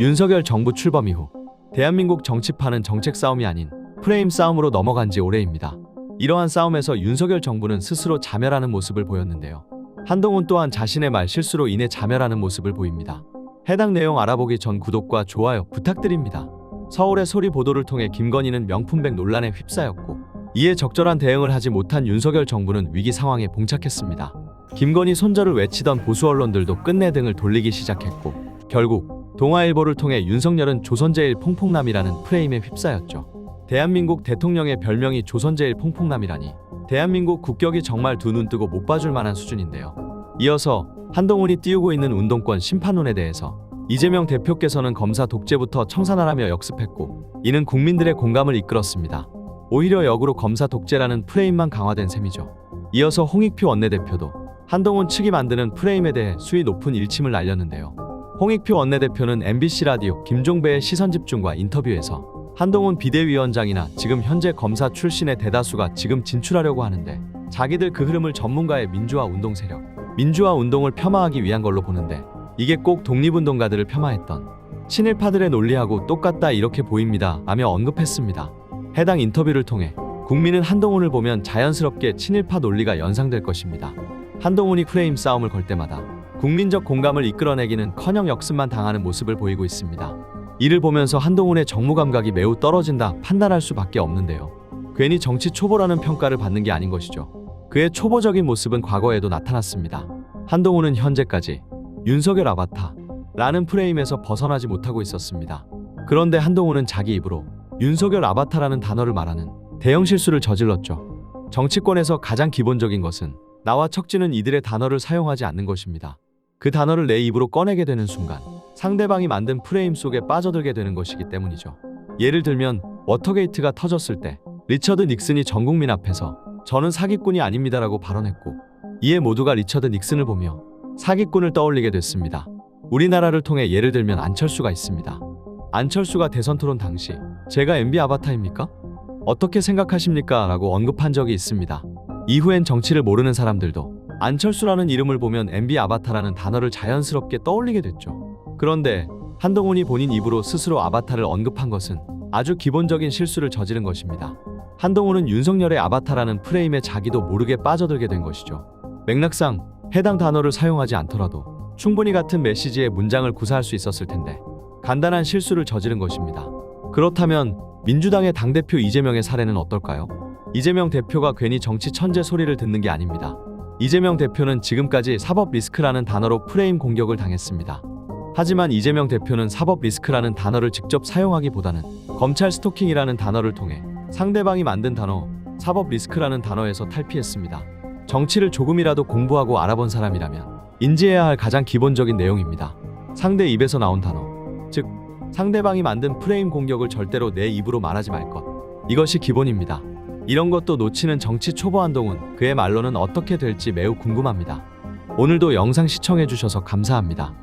윤석열 정부 출범 이후 대한민국 정치판은 정책 싸움이 아닌 프레임 싸움으로 넘어간 지 오래입니다. 이러한 싸움에서 윤석열 정부는 스스로 자멸하는 모습을 보였는데요. 한동훈 또한 자신의 말 실수로 인해 자멸하는 모습을 보입니다. 해당 내용 알아보기 전 구독과 좋아요 부탁드립니다. 서울의 소리 보도를 통해 김건희는 명품백 논란에 휩싸였고 이에 적절한 대응을 하지 못한 윤석열 정부는 위기 상황에 봉착했습니다. 김건희 손절을 외치던 보수 언론들도 끝내 등을 돌리기 시작했고 결국 동아일보를 통해 윤석열은 조선제일 퐁퐁남이라는 프레임에 휩싸였죠. 대한민국 대통령의 별명이 조선제일 퐁퐁남이라니 대한민국 국격이 정말 두 눈 뜨고 못 봐줄 만한 수준인데요. 이어서 한동훈이 띄우고 있는 운동권 심판론에 대해서 이재명 대표께서는 검사 독재부터 청산하라며 역습했고 이는 국민들의 공감을 이끌었습니다. 오히려 역으로 검사 독재라는 프레임만 강화된 셈이죠. 이어서 홍익표 원내대표도 한동훈 측이 만드는 프레임에 대해 수위 높은 일침을 날렸는데요. 홍익표 원내대표는 MBC 라디오 김종배의 시선 집중과 인터뷰에서 한동훈 비대위원장이나 지금 현재 검사 출신의 대다수가 지금 진출하려고 하는데 자기들 그 흐름을 전문가의 민주화 운동 세력, 민주화 운동을 폄하하기 위한 걸로 보는데 이게 꼭 독립운동가들을 폄하했던 친일파들의 논리하고 똑같다 이렇게 보입니다 라며 언급했습니다. 해당 인터뷰를 통해 국민은 한동훈을 보면 자연스럽게 친일파 논리가 연상될 것입니다. 한동훈이 프레임 싸움을 걸 때마다 국민적 공감을 이끌어내기는 커녕 역습만 당하는 모습을 보이고 있습니다. 이를 보면서 한동훈의 정무 감각이 매우 떨어진다 판단할 수밖에 없는데요. 괜히 정치 초보라는 평가를 받는 게 아닌 것이죠. 그의 초보적인 모습은 과거에도 나타났습니다. 한동훈은 현재까지 윤석열 아바타 라는 프레임에서 벗어나지 못하고 있었습니다. 그런데 한동훈은 자기 입으로 윤석열 아바타라는 단어를 말하는 대형 실수를 저질렀죠. 정치권에서 가장 기본적인 것은 나와 척지는 이들의 단어를 사용하지 않는 것입니다. 그 단어를 내 입으로 꺼내게 되는 순간 상대방이 만든 프레임 속에 빠져들게 되는 것이기 때문이죠. 예를 들면 워터게이트가 터졌을 때 리처드 닉슨이 전 국민 앞에서 저는 사기꾼이 아닙니다라고 발언했고 이에 모두가 리처드 닉슨을 보며 사기꾼을 떠올리게 됐습니다. 우리나라를 통해 예를 들면 안철수가 있습니다. 안철수가 대선 토론 당시 제가 MB 아바타입니까? 어떻게 생각하십니까? 라고 언급한 적이 있습니다. 이후엔 정치를 모르는 사람들도 안철수라는 이름을 보면 MB 아바타라는 단어를 자연스럽게 떠올리게 됐죠. 그런데 한동훈이 본인 입으로 스스로 아바타를 언급한 것은 아주 기본적인 실수를 저지른 것입니다. 한동훈은 윤석열의 아바타라는 프레임에 자기도 모르게 빠져들게 된 것이죠. 맥락상 해당 단어를 사용하지 않더라도 충분히 같은 메시지의 문장을 구사할 수 있었을 텐데 간단한 실수를 저지른 것입니다. 그렇다면 민주당의 당대표 이재명의 사례는 어떨까요? 이재명 대표가 괜히 정치 천재 소리를 듣는 게 아닙니다. 이재명 대표는 지금까지 사법 리스크라는 단어로 프레임 공격을 당했습니다. 하지만 이재명 대표는 사법 리스크라는 단어를 직접 사용하기보다는 검찰 스토킹이라는 단어를 통해 상대방이 만든 단어 사법 리스크라는 단어에서 탈피했습니다. 정치를 조금이라도 공부하고 알아본 사람이라면 인지해야 할 가장 기본적인 내용입니다. 상대 입에서 나온 단어, 즉 상대방이 만든 프레임 공격을 절대로 내 입으로 말하지 말 것. 이것이 기본입니다. 이런 것도 놓치는 정치 초보 한동훈 그의 말로는 어떻게 될지 매우 궁금합니다. 오늘도 영상 시청해 주셔서 감사합니다.